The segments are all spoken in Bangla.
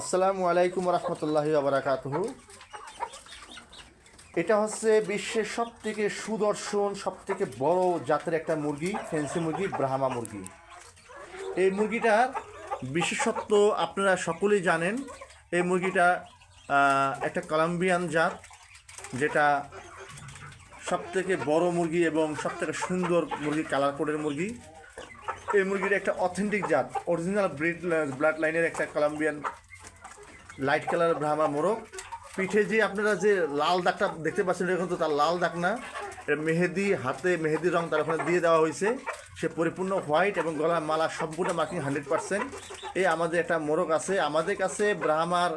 আসসালামু আলাইকুম রহমতুল্লাহি আবরাকাতহু এটা হচ্ছে বিশ্বের সব থেকে সুদর্শন সব থেকে বড় জাতের একটা মুরগি ফেন্সি মুরগি, ব্রাহ্মা মুরগি। এই মুরগিটার বিশেষত্ব আপনারা সকলেই জানেন, এই মুরগিটা একটা কলম্বিয়ান জাত, যেটা সব থেকে বড় মুরগি এবং সব থেকে সুন্দর মুরগি কালার কোডের মুরগি। এই মুরগিটা একটা অথেন্টিক জাত অরিজিনাল ব্রিড ব্লাড লাইনের একটা কলম্বিয়ান লাইট কালার ব্রাহ্মা মোরগ। পিঠে যে আপনারা যে লাল দাগটা দেখতে পাচ্ছেন এখন তো তার লাল দাগ না। এটা মেহেদি, হাতে মেহেদি রং তার ওখানে দিয়ে দেওয়া হয়েছে। সে পরিপূর্ণ হোয়াইট এবং গলার মালা সম্পূর্ণ মার্কিং হান্ড্রেড পার্সেন্ট। এই আমাদের একটা মোরগ আছে। আমাদের কাছে ব্রাহ্মার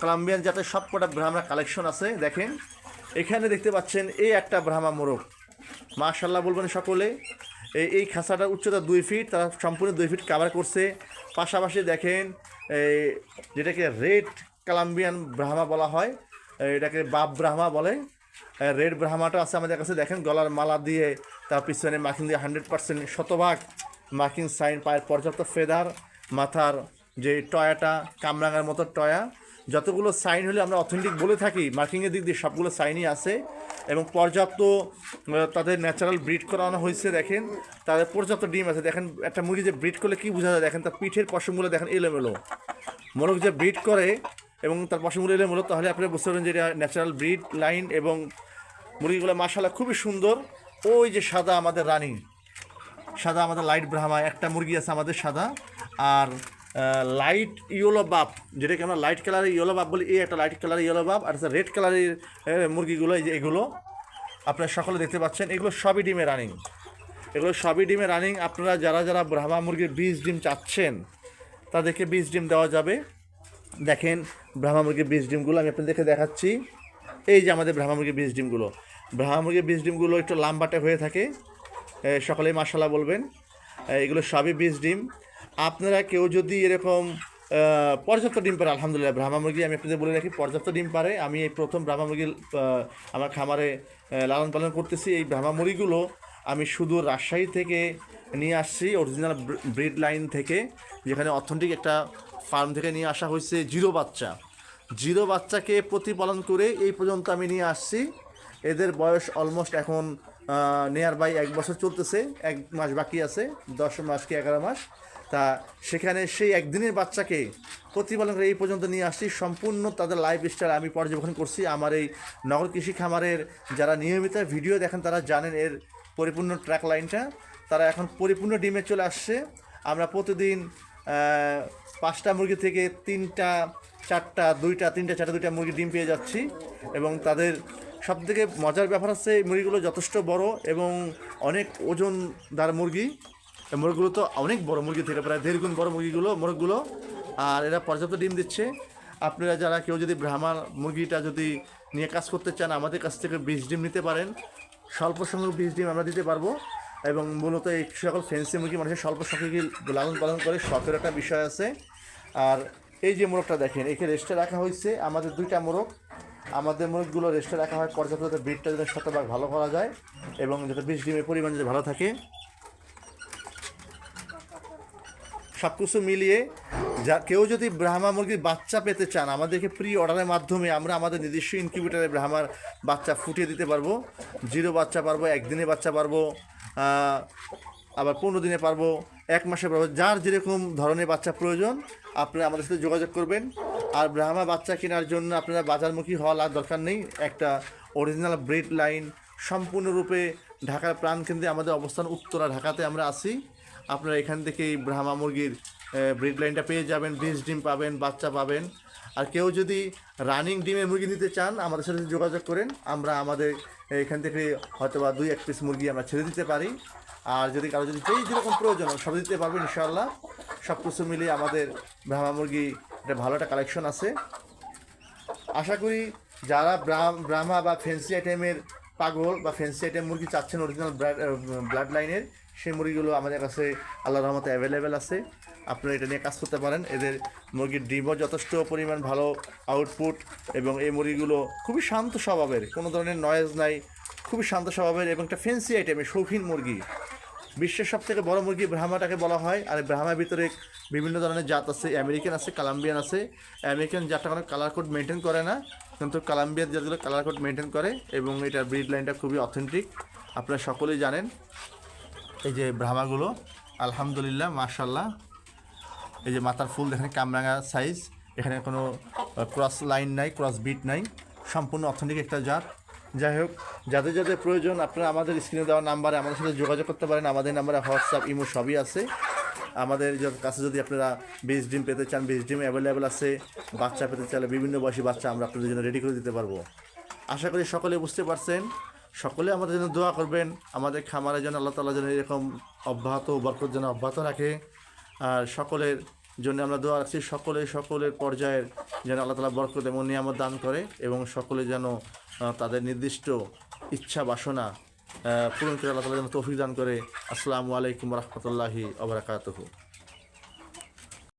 কলাম্বিয়ান জাতের সব কটা ব্রাহ্মার কালেকশন আছে, দেখেন। এখানে দেখতে পাচ্ছেন এই একটা ব্রাহ্মা মোরগ। মাশাল্লাহ বলবেন সকলে। এই খাঁচাটার উচ্চতা দুই ফিট, তারা সম্পূর্ণ দুই ফিট কাভার করছে। পাশাপাশি দেখেন যেটাকে রেড কলাম্বিয়ান ব্রাহ্মা বলা হয় এটাকে বাপ ব্রাহ্মা বলে। রেড ব্রাহ্মাটা আছে আমাদের কাছে, দেখেন গলার মালা দিয়ে তার পিছনে মার্কিং দিয়ে হান্ড্রেড পার্সেন্ট শতভাগ মার্কিং সাইন পায়ের পর্যাপ্ত ফেদার, মাথার যে টয়াটা, কামরাঙার মতো টয়া। যতগুলো সাইন হলে আমরা অথেন্টিক বলে থাকি, মার্কিংয়ের দিক দিয়ে সবগুলো সাইনই আছে এবং পর্যাপ্ত তাদের ন্যাচারাল ব্রিড করানো হয়েছে, দেখেন। তাদের পর্যাপ্ত ডিম আছে। দেখেন, একটা মুরগি যে ব্রিড করলে কী বোঝা যায়? দেখেন, তার পিঠের পশমগুলো দেখেন এলোমেলো। মোরগ যে ব্রিড করে এবং তার পশমগুলো এলোমেলো, তাহলে আপনারা বুঝতে পারবেন যে এটা ন্যাচারাল ব্রিড লাইন এবং মুরগিগুলো মাসালা খুবই সুন্দর। ওই যে সাদা আমাদের রানী, সাদা আমাদের লাইট ব্রাহ্মা, একটা মুরগি আছে আমাদের সাদা। আর লাইট ইয়েলো বাপ, যেটাকে আমরা লাইট কালারের ইয়েলো বাপ বলি, এই একটা লাইট কালারের ইয়েলো বাপ, আর রেড কালারের মুরগিগুলো, এই যে এগুলো, আপনারা সকলে দেখতে পাচ্ছেন, এগুলো সবই ডিমে রানিং এগুলো সবই ডিমে রানিং আপনারা যারা যারা ব্রাহ্মা মুরগির বীজ ডিম চাচ্ছেন, তাদেরকে বীজ ডিম দেওয়া যাবে। দেখেন, ব্রাহ্মা মুরগির বীজ ডিমগুলো, আমি আপনাদেরকে দেখাচ্ছি। এই যে আমাদের ব্রাহ্মা মুরগির বীজ ডিমগুলো। ব্রাহ্মা মুরগির বীজ ডিমগুলো একটু লাম্বাটে হয়ে থাকে। সকলেই মাসালা বলবেন। এগুলো সবই বীজ ডিম। আপনারা কেউ যদি এরকম পর্যাপ্ত ডিম পারে, আলহামদুলিল্লাহ, ব্রাহ্মা মুরগি, আমি আপনাদের বলে রাখি, পর্যাপ্ত ডিম পারে। আমি এই প্রথম ব্রাহ্মা মুরগি আমার খামারে লালন পালন করতেছি। এই ব্রাহ্মা মুরগিগুলো আমি শুধু রাজশাহী থেকে নিয়ে আসছি অরিজিনাল ব্রিড লাইন থেকে, যেখানে অথেন্টিক একটা ফার্ম থেকে নিয়ে আসা হয়েছে জিরো বাচ্চা। জিরো বাচ্চাকে প্রতিপালন করে এই পর্যন্ত আমি নিয়ে আসছি। এদের বয়স অলমোস্ট এখন নিয়ার বাই এক বছর চলতেছে, এক মাস বাকি আছে, দশ মাস কি এগারো মাস। তা সেখানে সেই একদিনের বাচ্চাকে প্রতিপালন করে এই পর্যন্ত নিয়ে আসছি। সম্পূর্ণ তাদের লাইফ স্টাইল আমি পর্যবেক্ষণ করছি। আমার এই নগর কৃষি খামারের যারা নিয়মিত ভিডিও দেখেন, তারা জানেন এর পরিপূর্ণ ট্র্যাক লাইনটা তারা এখন পরিপূর্ণ ডিমে চলে আসছে। আমরা প্রতিদিন পাঁচটা মুরগি থেকে তিনটা, চারটা, দুইটা, তিনটা, চারটা, দুইটা মুরগি ডিম পেয়ে যাচ্ছি। এবং তাদের সব থেকে মজার ব্যাপার হচ্ছে, এই মুরগিগুলো যথেষ্ট বড় এবং অনেক ওজনদার মুরগি। মুরগিগুলো তো অনেক বড় মুরগি থেকে প্রায় দেড় গুণ বড় মুরগিগুলো, মোরগগুলো। আর এরা পর্যাপ্ত ডিম দিচ্ছে। আপনারা যারা কেউ যদি ব্রাহ্মার মুরগিটা যদি নিয়ে কাজ করতে চান, আমাদের কাছ থেকে বীজ ডিম নিতে পারেন। স্বল্প সংখ্যক বীজ ডিম আমরা দিতে পারব। এবং মূলত এই সকল ফেন্সি মুরগি মানুষের স্বল্প সংখ্যক লালন পালন করে শখের একটা বিষয় আছে। আর এই যে মোরগটা দেখেন, একে রেস্টে রাখা হয়েছে। আমাদের দুইটা মোরগ। আমাদের মোরগগুলো রেস্টে রাখা হয়, পর্যাপ্ত যাতে ব্রিডটা যাতে শতভাগ ভালো করা যায় এবং যাতে বীজ ডিমের পরিমাণ যাতে ভালো থাকে। সব কিছু মিলিয়ে যা কেউ যদি ব্রাহ্মা মুরগির বাচ্চা পেতে চান, আমাদেরকে প্রি অর্ডারের মাধ্যমে আমরা আমাদের নিজস্ব ইনকিউবেটারে ব্রাহ্মার বাচ্চা ফুটিয়ে দিতে পারব। জিরো বাচ্চা পারব, একদিনে বাচ্চা পারব আবার পনেরো দিনে পারব, এক মাসে পারব। যার যেরকম ধরনের বাচ্চা প্রয়োজন, আপনারা আমাদের সাথে যোগাযোগ করবেন। আর ব্রাহ্মা বাচ্চা কেনার জন্য আপনারা বাজারমুখী হওয়ার আর দরকার নেই। একটা অরিজিনাল ব্রিড লাইন সম্পূর্ণরূপে ঢাকার প্রাণকেন্দ্রে আমাদের অবস্থান উত্তরা, ঢাকাতে আমরা আছি। আপনারা এখান থেকে এই ব্রাহ্মা মুরগির ব্রিড লাইনটা পেয়ে যাবেন, বীজ ডিম পাবেন, বাচ্চা পাবেন। আর কেউ যদি রানিং ডিমের মুরগি নিতে চান, আমাদের সাথে যোগাযোগ করেন। আমরা আমাদের এখান থেকে হয়তো বা দুই, এক পিস মুরগি আমরা ছেড়ে দিতে পারি। আর যদি কারও যদি যেই যেরকম প্রয়োজন সব দিতে পারবেন ইনশাআল্লাহ। সব কিছু মিলিয়ে আমাদের ব্রাহ্মা মুরগি একটা ভালো একটা কালেকশন আছে। আশা করি যারা ব্রাহ্মা বা ফেন্সি আইটেমের পাগল বা ফেন্সি আইটেম মুরগি চাচ্ছেন অরিজিনাল ব্লাড লাইনের সেই মুরগিগুলো আমাদের কাছে আল্লাহ রহমতে অ্যাভেলেবেল আছে। আপনারা এটা নিয়ে কাজ করতে পারেন। এদের মুরগির ডিমও যথেষ্ট পরিমাণ ভালো আউটপুট এবং এই মুরগিগুলো খুবই শান্ত স্বভাবের, কোনো ধরনের নয়েজ নাই, খুবই শান্ত স্বভাবের এবং একটা ফেন্সি আইটেমের শৌখিন মুরগি। বিশ্বের সব থেকে বড় মুরগি ব্রাহ্মাটাকে বলা হয়। আর ব্রাহ্মার ভিতরে বিভিন্ন ধরনের জাত আছে, আমেরিকান আছে, কালাম্বিয়ান আছে। আমেরিকান জাতটা কোনো কালার কোড মেনটেন করে না, কিন্তু কালাম্বিয়ান জাতগুলো কালার কোড মেনটেন করে এবং এটার ব্রিড লাইনটা খুবই অথেন্টিক আপনারা সকলেই জানেন। এই যে ব্রাহ্মাগুলো, আলহামদুলিল্লাহ মাশাল্লাহ এই যে মাথার ফুল দেখেন, কামরাঙা সাইজ এখানে কোনো ক্রস লাইন নাই ক্রস বিট নাই। সম্পূর্ণ অথেন্টিক একটা জাত। যাই হোক, যাদের যাদের প্রয়োজন, আপনারা আমাদের স্ক্রিনে দেওয়া নাম্বারে আমাদের সাথে যোগাযোগ করতে পারেন। আমাদের নাম্বারে হোয়াটসঅ্যাপ ইমো সবই আছে। আমাদের কাছে যদি আপনারা বীজ ডিম পেতে চান বীজ ডিম অ্যাভেলেবেল আছে। বাচ্চা পেতে চাইলে বিভিন্ন বয়সী বাচ্চা আমরা আপনাদের জন্য রেডি করে দিতে পারব। আশা করি সকলে বুঝতে পারছেন। সকলে আমাদের জন্য দোয়া করবেন, আমাদের খামারের জন্য, আল্লাহ তালা যেন এরকম অব্যাহত বরকত যেন অব্যাহত রাখে। আর সকলের জন্য আমরা দোয়া রাখছি, সকলে সকলের পর্যায়ের যেন আল্লাহ তালা বরকত এবং নিয়ামত দান করে এবং সকলে যেন তাদের নির্দিষ্ট ইচ্ছা, বাসনা পূরণ করে আল্লাহ তালা যেন তৌফিক দান করে। আসসালামু আলাইকুম রহমতুল্লাহি আবরাকাতহু